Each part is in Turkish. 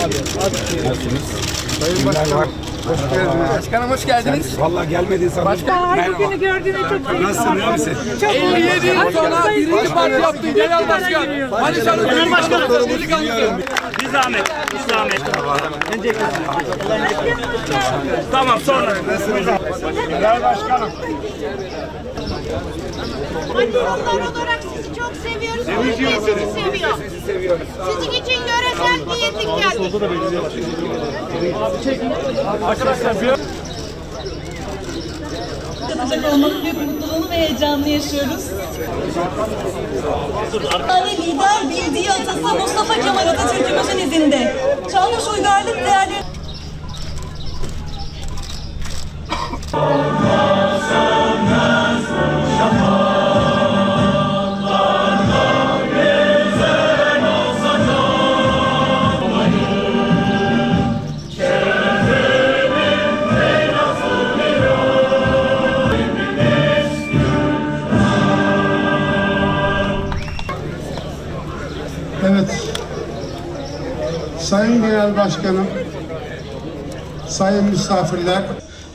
Sayın Başkanım, hoş geldiniz. Başkanım hoş geldiniz. Vallahi gelmedin sandım. Ay bugünü gördüğüne çok sevindim. Nasılsın, iyi misin? Çok 57 yıl sonra birinci parti yaptı genel başkan. Manisa'nın genel başkanı delikanlısı. Bir zahmet, bir zahmet. Tamam sonra. Anneler olarak sizi çok seviyoruz. Türkiye sizi seviyor. Sizin için yöresel bir yedik geldik. katılacak olmanın büyük mutluluğunu ve heyecanını yaşıyoruz. Yani lider bildiği atası Mustafa Kemal Atatürk'ümüzün izinde. Çağdaş uygarlık değerleri Genel Başkanım, sayın misafirler,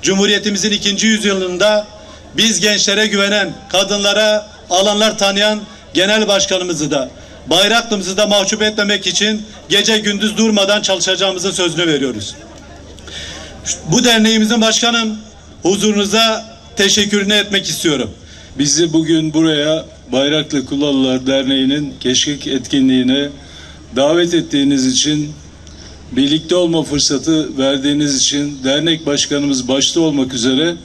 Cumhuriyetimizin ikinci yüzyılında biz gençlere güvenen, kadınlara alanlar tanıyan genel başkanımızı da bayraklımızı da mahcup etmemek için gece gündüz durmadan çalışacağımızın sözünü veriyoruz. Bu derneğimizin başkanım huzurunuza teşekkürünü etmek istiyorum. Bizi bugün buraya Bayraklı Kulalılar Derneği'nin keşkek etkinliğine davet ettiğiniz için, birlikte olma fırsatı verdiğiniz için dernek başkanımız başta olmak üzere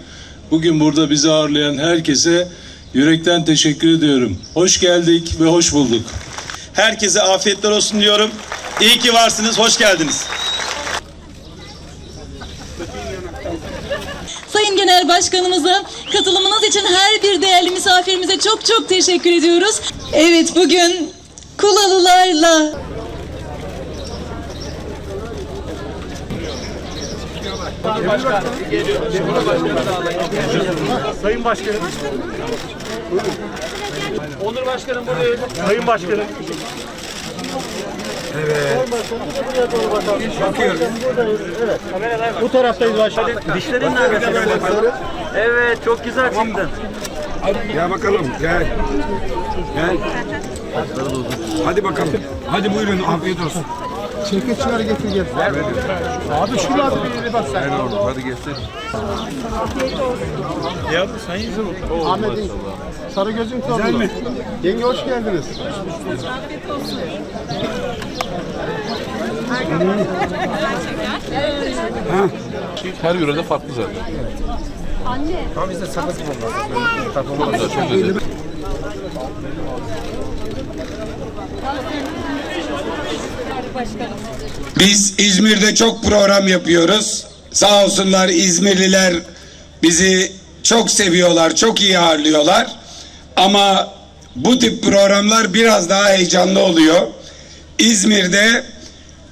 bugün burada bizi ağırlayan herkese yürekten teşekkür ediyorum. Hoş geldik ve hoş bulduk. Herkese afiyetler olsun diyorum. İyi ki varsınız, hoş geldiniz. Sayın Genel Başkanımıza katılımınız için her bir değerli misafirimize çok çok teşekkür ediyoruz. Evet bugün Kulalılarla Sayın Başkanım. Onur Başkanım buradayım. Sayın Başkanım. Bu taraftayız başkanım. Dişlerin nerede? Evet çok güzel çıktın. Gel bakalım, gel. Gel. Hadi bakalım. Hadi buyurun, afiyet olsun. Çekiçler getir getir. Abi şunu at bir bak sen. Hadi geçsin. Ya sen yüzün Ahmet'in sarı gözün torunu. Güzel mi? Yenge hoş geldiniz. Her yörede farklı zaten. Biz İzmir'de çok program yapıyoruz. Sağ olsunlar İzmirliler bizi çok seviyorlar, çok iyi ağırlıyorlar. Ama bu tip programlar biraz daha heyecanlı oluyor. İzmir'de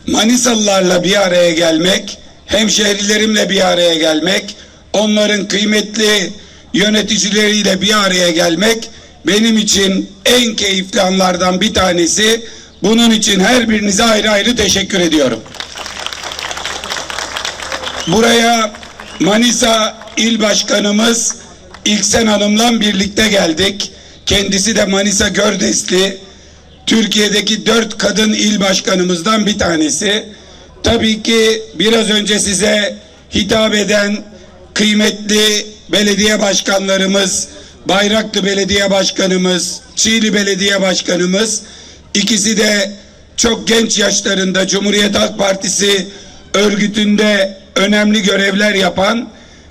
Manisalılarla bir araya gelmek, hemşehrilerimle bir araya gelmek, onların kıymetli yöneticileriyle bir araya gelmek benim için en keyifli anlardan bir tanesi. Bunun için her birinize ayrı ayrı teşekkür ediyorum. Buraya Manisa İl Başkanımız İlksen Hanım'la birlikte geldik. Kendisi de Manisa Gördesli. Türkiye'deki dört kadın il başkanımızdan bir tanesi. Tabii ki biraz önce size hitap eden kıymetli belediye başkanlarımız, Bayraklı Belediye Başkanımız, Çiğli Belediye Başkanımız, ikisi de çok genç yaşlarında Cumhuriyet Halk Partisi örgütünde önemli görevler yapan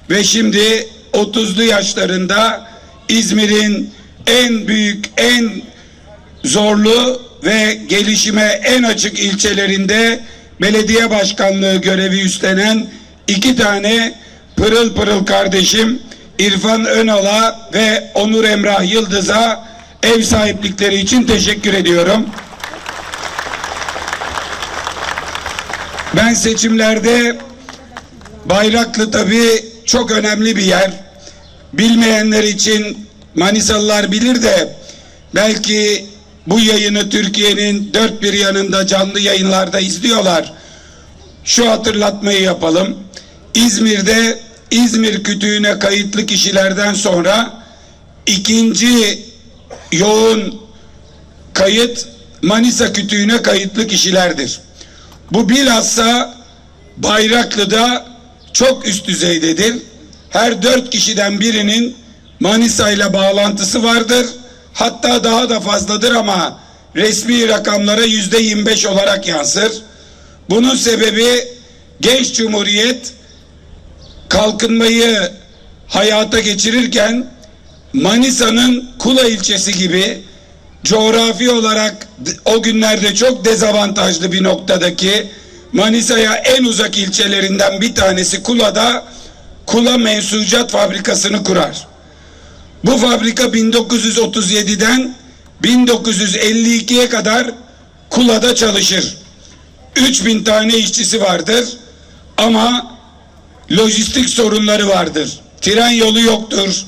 ve şimdi 30'lu yaşlarında İzmir'in en büyük, en zorlu ve gelişime en açık ilçelerinde belediye başkanlığı görevi üstlenen iki tane pırıl pırıl kardeşim İrfan Önal'a ve Onur Emrah Yıldız'a ev sahiplikleri için teşekkür ediyorum. Ben seçimlerde Bayraklı tabii çok önemli bir yer. Bilmeyenler için Manisalılar bilir de belki bu yayını Türkiye'nin dört bir yanında canlı yayınlarda izliyorlar. şu hatırlatmayı yapalım. İzmir'de İzmir kütüğüne kayıtlı kişilerden sonra ikinci yoğun kayıt Manisa kütüğüne kayıtlı kişilerdir. Bu bilhassa Bayraklı'da çok üst düzeydedir. Her dört kişiden birinin Manisa ile bağlantısı vardır. Hatta daha da fazladır ama resmi rakamlara yüzde 25 olarak yansır. Bunun sebebi Genç Cumhuriyet kalkınmayı hayata geçirirken Manisa'nın Kula ilçesi gibi coğrafi olarak o günlerde çok dezavantajlı bir noktadaki Manisa'ya en uzak ilçelerinden bir tanesi Kula'da Kula Mensucat Fabrikası'nı kurar. Bu fabrika 1937'den 1952'ye kadar Kula'da çalışır. 3000 tane işçisi vardır ama lojistik sorunları vardır. Tren yolu yoktur.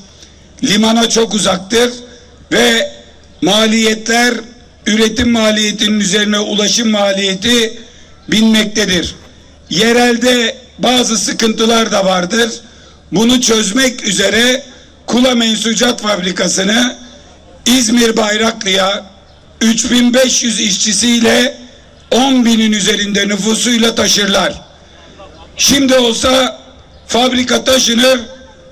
Limana çok uzaktır ve maliyetler üretim maliyetinin üzerine ulaşım maliyeti binmektedir. Yerelde bazı sıkıntılar da vardır. Bunu çözmek üzere Kula Mensucat Fabrikası'nı İzmir Bayraklı'ya 3500 işçisiyle 10 binin üzerinde nüfusuyla taşırlar. Şimdi olsa fabrika taşınır,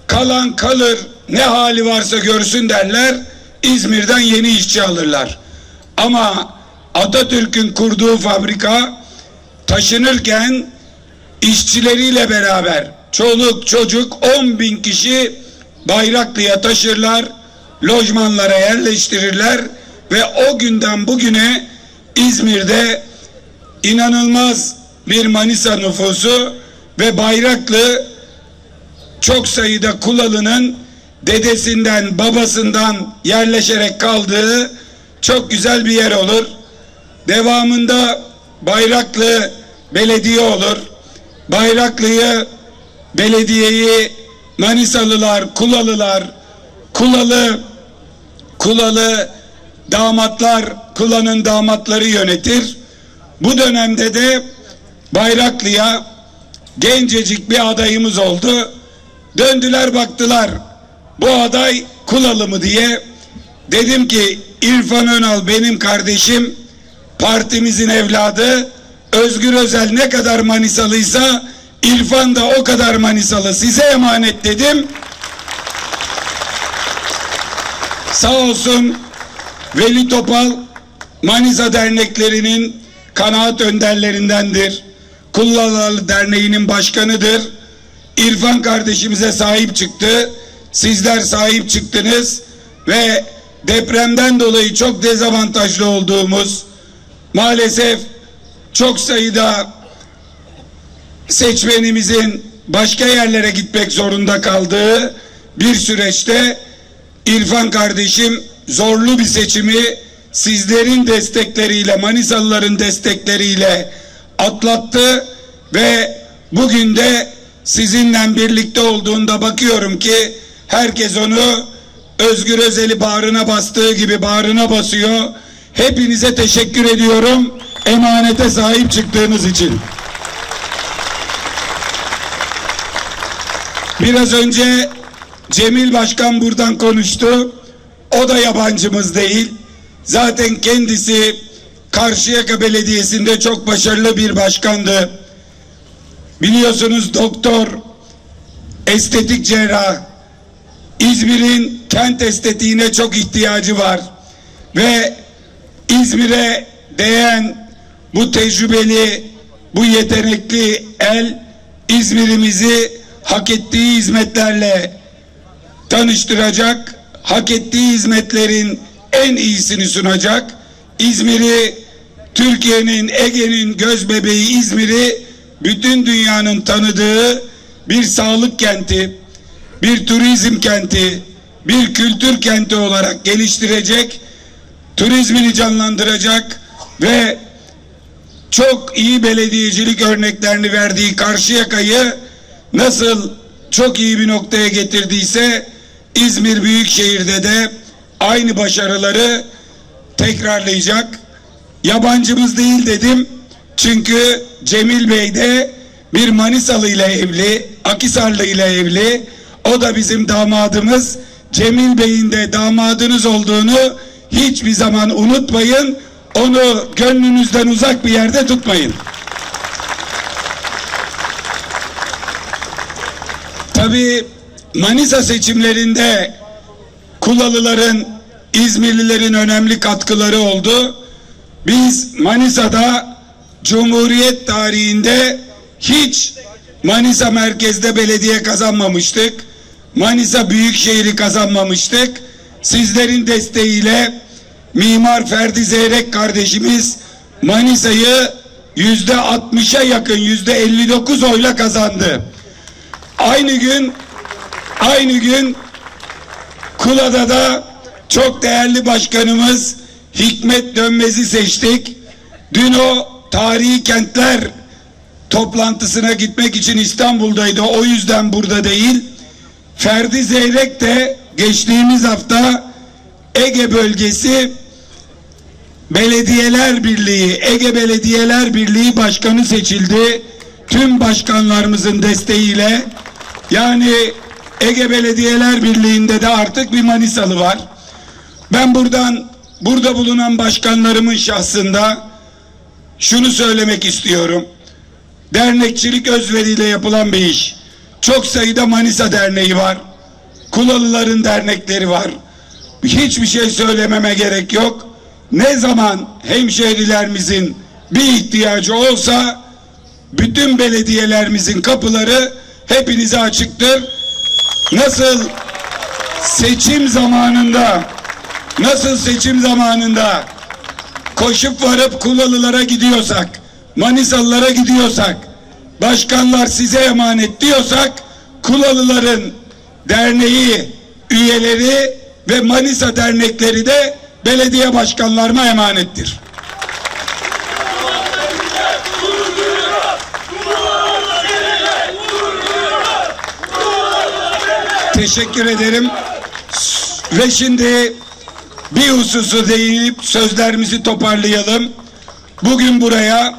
kalan kalır, ne hali varsa görsün derler, İzmir'den yeni işçi alırlar. Ama Atatürk'ün kurduğu fabrika taşınırken işçileriyle beraber çoluk çocuk 10 bin kişi Bayraklı'ya taşırlar, lojmanlara yerleştirirler ve o günden bugüne İzmir'de inanılmaz bir Manisa nüfusu ve Bayraklı çok sayıda Kulalı'nın dedesinden babasından yerleşerek kaldığı çok güzel bir yer olur. Devamında Bayraklı belediye olur. Bayraklı'yı belediyeyi Manisalılar, Kulalılar, Kulalı Kulalı damatlar, Kula'nın damatları yönetir. Bu dönemde de Bayraklı'ya gencecik bir adayımız oldu. Döndüler baktılar. Bu aday Kulalı mı diye. Dedim ki İrfan Önal benim kardeşim, partimizin evladı. Özgür Özel ne kadar Manisalıysa İrfan da o kadar Manisalı. Size emanet dedim. Sağ olsun Veli Topal Manisa derneklerinin kanaat önderlerindendir. Kullalı Derneği'nin başkanıdır. İrfan kardeşimize sahip çıktı. Sizler sahip çıktınız ve depremden dolayı çok dezavantajlı olduğumuz maalesef çok sayıda seçmenimizin başka yerlere gitmek zorunda kaldığı bir süreçte İrfan kardeşim zorlu bir seçimi sizlerin destekleriyle Manisalıların destekleriyle atlattı ve bugün de sizinle birlikte olduğunda bakıyorum ki herkes onu Özgür Özel'i bağrına bastığı gibi bağrına basıyor. Hepinize teşekkür ediyorum. Emanete sahip çıktığınız için. Biraz önce Cemil Başkan buradan konuştu. O da yabancımız değil. Zaten kendisi Karşıyaka Belediyesi'nde çok başarılı bir başkandı. Biliyorsunuz doktor, estetik cerrah, İzmir'in kent estetiğine çok ihtiyacı var. Ve İzmir'e değen bu tecrübeli, bu yetenekli el İzmir'imizi hak ettiği hizmetlerle tanıştıracak, hak ettiği hizmetlerin en iyisini sunacak. İzmir'i Türkiye'nin, Ege'nin göz bebeği İzmir'i bütün dünyanın tanıdığı bir sağlık kenti, bir turizm kenti, bir kültür kenti olarak geliştirecek, turizmini canlandıracak ve çok iyi belediyecilik örneklerini verdiği Karşıyaka'yı nasıl çok iyi bir noktaya getirdiyse İzmir Büyükşehir'de de aynı başarıları tekrarlayacak. Yabancımız değil dedim. Çünkü Cemil Bey de bir Manisalı ile evli, Akisarlı ile evli. O da bizim damadımız. Cemil Bey'in de damadınız olduğunu hiçbir zaman unutmayın. Onu gönlünüzden uzak bir yerde tutmayın. Tabii Manisa seçimlerinde Kulalıların, İzmirlilerin önemli katkıları oldu. Biz Manisa'da Cumhuriyet tarihinde hiç Manisa merkezde belediye kazanmamıştık. Manisa Büyükşehir'i kazanmamıştık. Sizlerin desteğiyle Mimar Ferdi Zeyrek kardeşimiz Manisa'yı yüzde 60'a yakın yüzde 59 oyla kazandı. Aynı gün aynı gün Kula'da da çok değerli başkanımız Hikmet Dönmez'i seçtik. Dün o tarihi kentler toplantısına gitmek için İstanbul'daydı. O yüzden burada değil. Ferdi Zeyrek de geçtiğimiz hafta Ege bölgesi Belediyeler Birliği, Ege Belediyeler Birliği Başkanı seçildi. Tüm başkanlarımızın desteğiyle yani Ege Belediyeler Birliği'nde de artık bir Manisalı var. Ben buradan burada bulunan başkanlarımın şahsında şunu söylemek istiyorum. Dernekçilik özveriyle yapılan bir iş. Çok sayıda Manisa Derneği var. Kulalıların dernekleri var. Hiçbir şey söylememe gerek yok. Ne zaman hemşehrilerimizin bir ihtiyacı olsa bütün belediyelerimizin kapıları hepinize açıktır. Nasıl seçim zamanında nasıl seçim zamanında koşup varıp Kulalılara gidiyorsak, Manisalılara gidiyorsak, başkanlar size emanet diyorsak, Kulalıların derneği üyeleri ve Manisa dernekleri de belediye başkanlarına emanettir. Teşekkür ederim. Ve şimdi bir hususu değinip sözlerimizi toparlayalım. Bugün buraya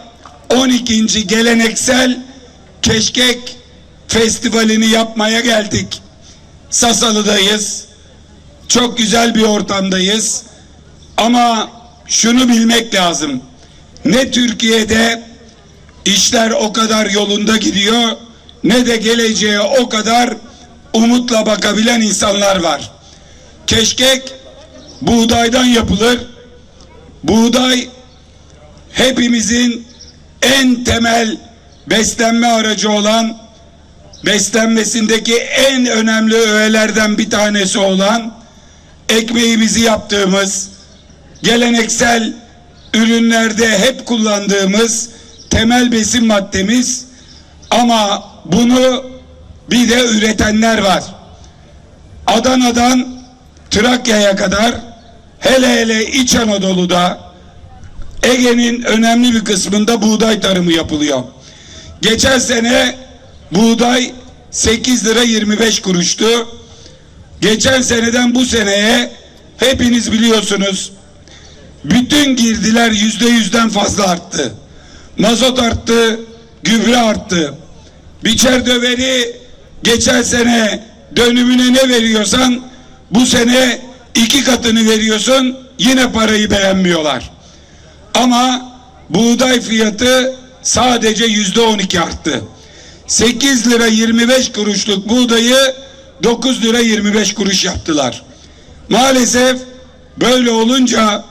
12. geleneksel Keşkek Festivali'ni yapmaya geldik. Sasalı'dayız. Çok güzel bir ortamdayız. Ama şunu bilmek lazım. Ne Türkiye'de işler o kadar yolunda gidiyor ne de geleceğe o kadar umutla bakabilen insanlar var. Keşkek buğdaydan yapılır. Buğday hepimizin en temel beslenme aracı olan beslenmesindeki en önemli öğelerden bir tanesi olan ekmeğimizi yaptığımız geleneksel ürünlerde hep kullandığımız temel besin maddemiz ama bunu bir de üretenler var. Adana'dan Trakya'ya kadar hele hele İç Anadolu'da Ege'nin önemli bir kısmında buğday tarımı yapılıyor. Geçen sene buğday 8 lira 25 kuruştu. Geçen seneden bu seneye hepiniz biliyorsunuz bütün girdiler yüzde yüzden fazla arttı. Mazot arttı, gübre arttı. Biçer döveri geçen sene dönümüne ne veriyorsan bu sene iki katını veriyorsun yine parayı beğenmiyorlar. Ama buğday fiyatı sadece yüzde on iki arttı. 8 lira 25 kuruşluk buğdayı 9 lira 25 kuruş yaptılar. Maalesef böyle olunca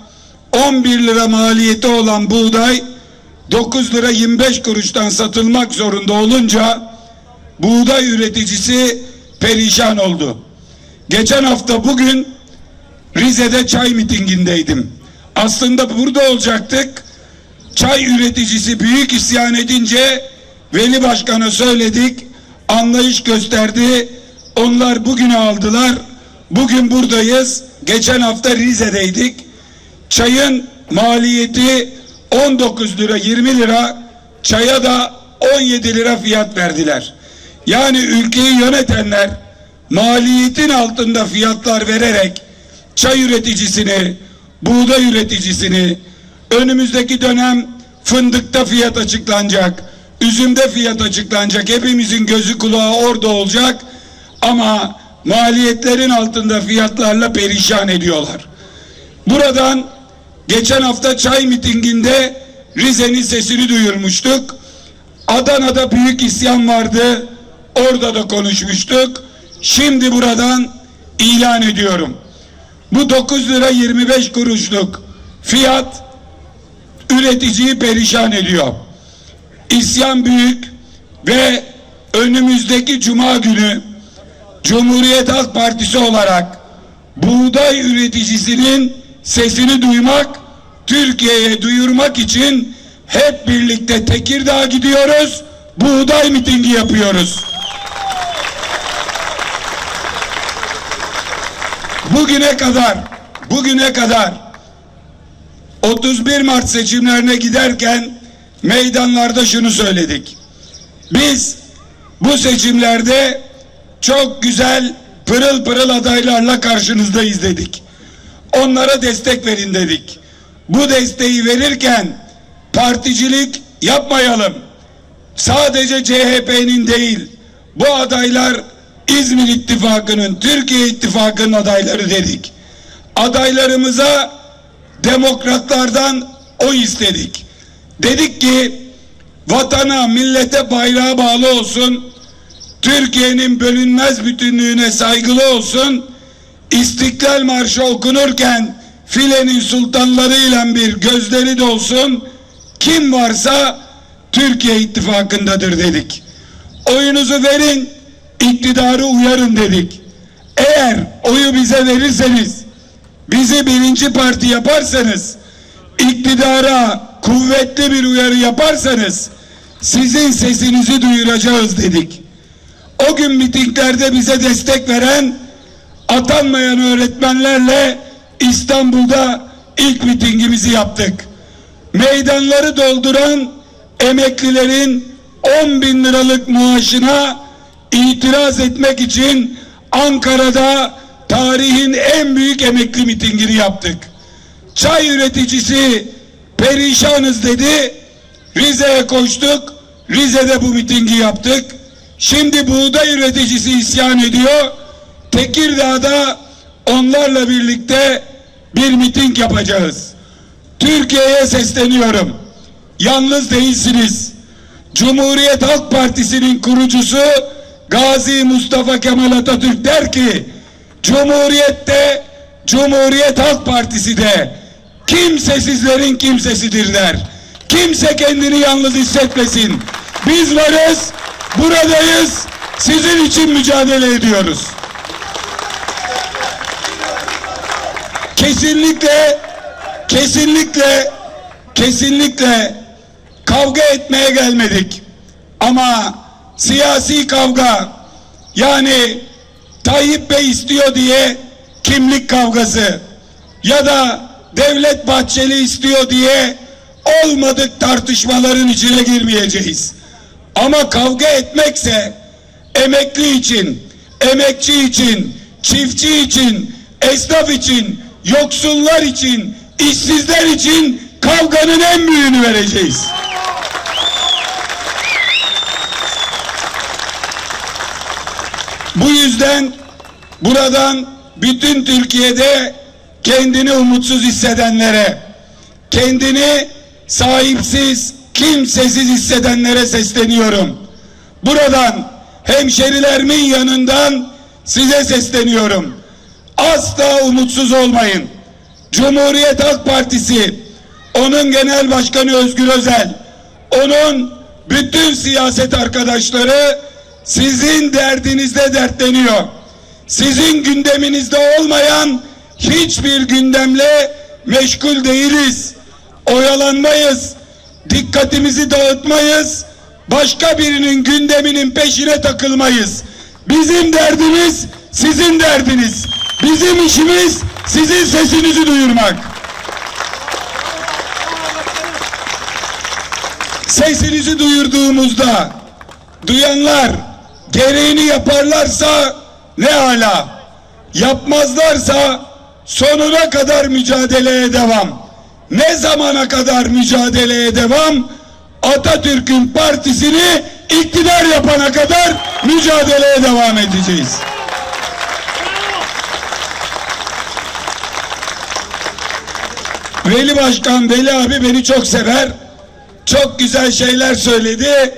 11 lira maliyeti olan buğday 9 lira 25 kuruştan satılmak zorunda olunca buğday üreticisi perişan oldu. Geçen hafta bugün Rize'de çay mitingindeydim. Aslında burada olacaktık. Çay üreticisi büyük isyan edince Veli Başkan'a söyledik. Anlayış gösterdi. Onlar bugün aldılar. Bugün buradayız. Geçen hafta Rize'deydik. Çayın maliyeti 19 lira 20 lira. Çaya da 17 lira fiyat verdiler. Yani ülkeyi yönetenler maliyetin altında fiyatlar vererek çay üreticisini, buğday üreticisini, önümüzdeki dönem fındıkta fiyat açıklanacak. üzümde fiyat açıklanacak. Hepimizin gözü kulağı orada olacak. Ama maliyetlerin altında fiyatlarla perişan ediyorlar. Buradan geçen hafta çay mitinginde Rize'nin sesini duyurmuştuk. Adana'da büyük isyan vardı. Orada da konuşmuştuk. Şimdi buradan ilan ediyorum. Bu 9 lira 25 kuruşluk fiyat üreticiyi perişan ediyor. İsyan büyük ve önümüzdeki cuma günü Cumhuriyet Halk Partisi olarak buğday üreticisinin sesini duymak, Türkiye'ye duyurmak için hep birlikte Tekirdağ'a gidiyoruz, buğday mitingi yapıyoruz. Bugüne kadar, bugüne kadar 31 Mart seçimlerine giderken meydanlarda şunu söyledik. Biz bu seçimlerde çok güzel pırıl pırıl adaylarla karşınızdayız dedik. Onlara destek verin dedik. Bu desteği verirken particilik yapmayalım. Sadece CHP'nin değil bu adaylar İzmir İttifakı'nın, Türkiye İttifakı'nın adayları dedik. Adaylarımıza demokratlardan oy istedik. Dedik ki vatana, millete, bayrağa bağlı olsun. Türkiye'nin bölünmez bütünlüğüne saygılı olsun. İstiklal Marşı okunurken filenin sultanlarıyla bir gözleri dolsun. Kim varsa Türkiye ittifakındadır dedik. Oyunuzu verin, iktidarı uyarın dedik. Eğer oyu bize verirseniz, bizi birinci parti yaparsanız, iktidara kuvvetli bir uyarı yaparsanız, sizin sesinizi duyuracağız dedik. O gün mitinglerde bize destek veren atanmayan öğretmenlerle İstanbul'da ilk mitingimizi yaptık. Meydanları dolduran emeklilerin 10 bin liralık maaşına itiraz etmek için Ankara'da tarihin en büyük emekli mitingini yaptık. Çay üreticisi perişanız dedi. Rize'ye koştuk. Rize'de bu mitingi yaptık. Şimdi buğday üreticisi isyan ediyor. Tekirdağ'da onlarla birlikte bir miting yapacağız. Türkiye'ye sesleniyorum. Yalnız değilsiniz. Cumhuriyet Halk Partisi'nin kurucusu Gazi Mustafa Kemal Atatürk der ki Cumhuriyette Cumhuriyet Halk Partisi de kimsesizlerin kimsesidir der. Kimse kendini yalnız hissetmesin. Biz varız, buradayız, sizin için mücadele ediyoruz. Kesinlikle, kesinlikle, kesinlikle kavga etmeye gelmedik. Ama siyasi kavga yani Tayyip Bey istiyor diye kimlik kavgası ya da Devlet Bahçeli istiyor diye olmadık tartışmaların içine girmeyeceğiz. Ama kavga etmekse emekli için, emekçi için, çiftçi için, esnaf için, yoksullar için, işsizler için kavganın en büyüğünü vereceğiz. Bu yüzden buradan bütün Türkiye'de kendini umutsuz hissedenlere, kendini sahipsiz, kimsesiz hissedenlere sesleniyorum. Buradan hemşerilerimin yanından size sesleniyorum. Asla umutsuz olmayın. Cumhuriyet Halk Partisi, onun genel başkanı Özgür Özel, onun bütün siyaset arkadaşları sizin derdinizde dertleniyor. Sizin gündeminizde olmayan hiçbir gündemle meşgul değiliz. Oyalanmayız. Dikkatimizi dağıtmayız. Başka birinin gündeminin peşine takılmayız. Bizim derdimiz sizin derdiniz. Bizim işimiz sizin sesinizi duyurmak. Sesinizi duyurduğumuzda duyanlar gereğini yaparlarsa ne hala yapmazlarsa sonuna kadar mücadeleye devam. Ne zamana kadar mücadeleye devam? Atatürk'ün partisini iktidar yapana kadar mücadeleye devam edeceğiz. Veli Başkan, Veli abi beni çok sever. Çok güzel şeyler söyledi.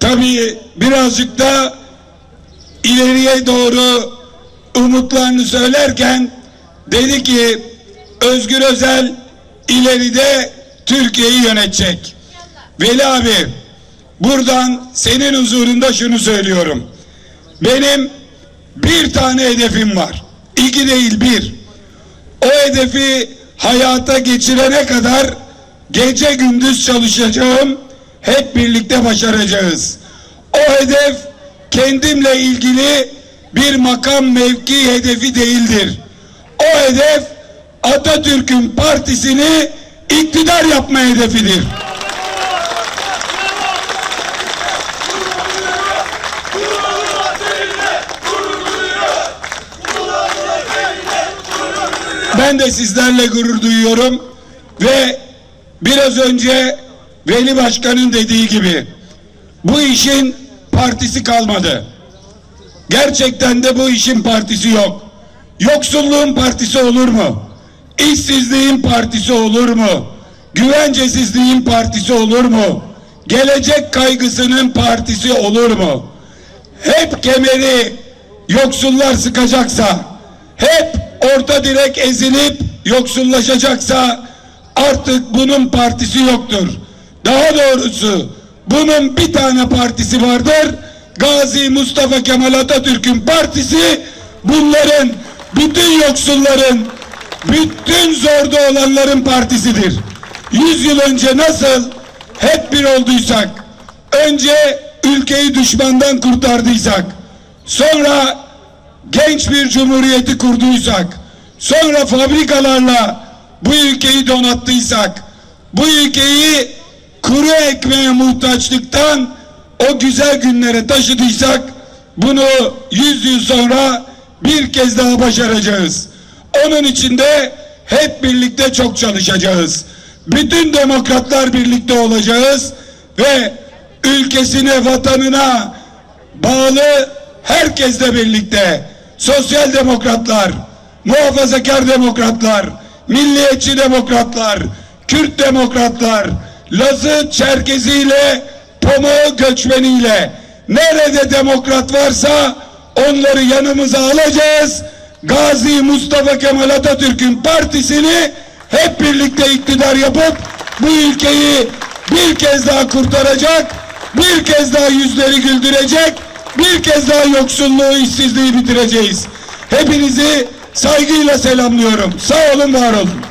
Tabii birazcık da ileriye doğru umutlarını söylerken dedi ki Özgür Özel ileride Türkiye'yi yönetecek. Veli abi buradan senin huzurunda şunu söylüyorum. Benim bir tane hedefim var. İki değil bir. O hedefi hayata geçirene kadar gece gündüz çalışacağım. Hep birlikte başaracağız. O hedef kendimle ilgili bir makam mevki hedefi değildir. O hedef Atatürk'ün partisini iktidar yapma hedefidir. Ben de sizlerle gurur duyuyorum ve biraz önce Veli Başkan'ın dediği gibi bu işin partisi kalmadı. Gerçekten de bu işin partisi yok. Yoksulluğun partisi olur mu? İşsizliğin partisi olur mu? Güvencesizliğin partisi olur mu? Gelecek kaygısının partisi olur mu? Hep kemeri yoksullar sıkacaksa, hep orta direk ezilip yoksullaşacaksa artık bunun partisi yoktur. Daha doğrusu bunun bir tane partisi vardır. Gazi Mustafa Kemal Atatürk'ün partisi bunların bütün yoksulların bütün zorda olanların partisidir. Yüz yıl önce nasıl hep bir olduysak önce ülkeyi düşmandan kurtardıysak sonra genç bir cumhuriyeti kurduysak sonra fabrikalarla bu ülkeyi donattıysak bu ülkeyi kuru ekmeğe muhtaçlıktan o güzel günlere taşıdıysak bunu yüz yıl sonra bir kez daha başaracağız. Onun için de hep birlikte çok çalışacağız. Bütün demokratlar birlikte olacağız ve ülkesine, vatanına bağlı herkesle birlikte sosyal demokratlar, muhafazakar demokratlar, milliyetçi demokratlar, Kürt demokratlar, Lazı Çerkeziyle, Pomo göçmeniyle nerede demokrat varsa onları yanımıza alacağız. Gazi Mustafa Kemal Atatürk'ün partisini hep birlikte iktidar yapıp bu ülkeyi bir kez daha kurtaracak, bir kez daha yüzleri güldürecek, bir kez daha yoksulluğu, işsizliği bitireceğiz. Hepinizi saygıyla selamlıyorum. Sağ olun, var olun.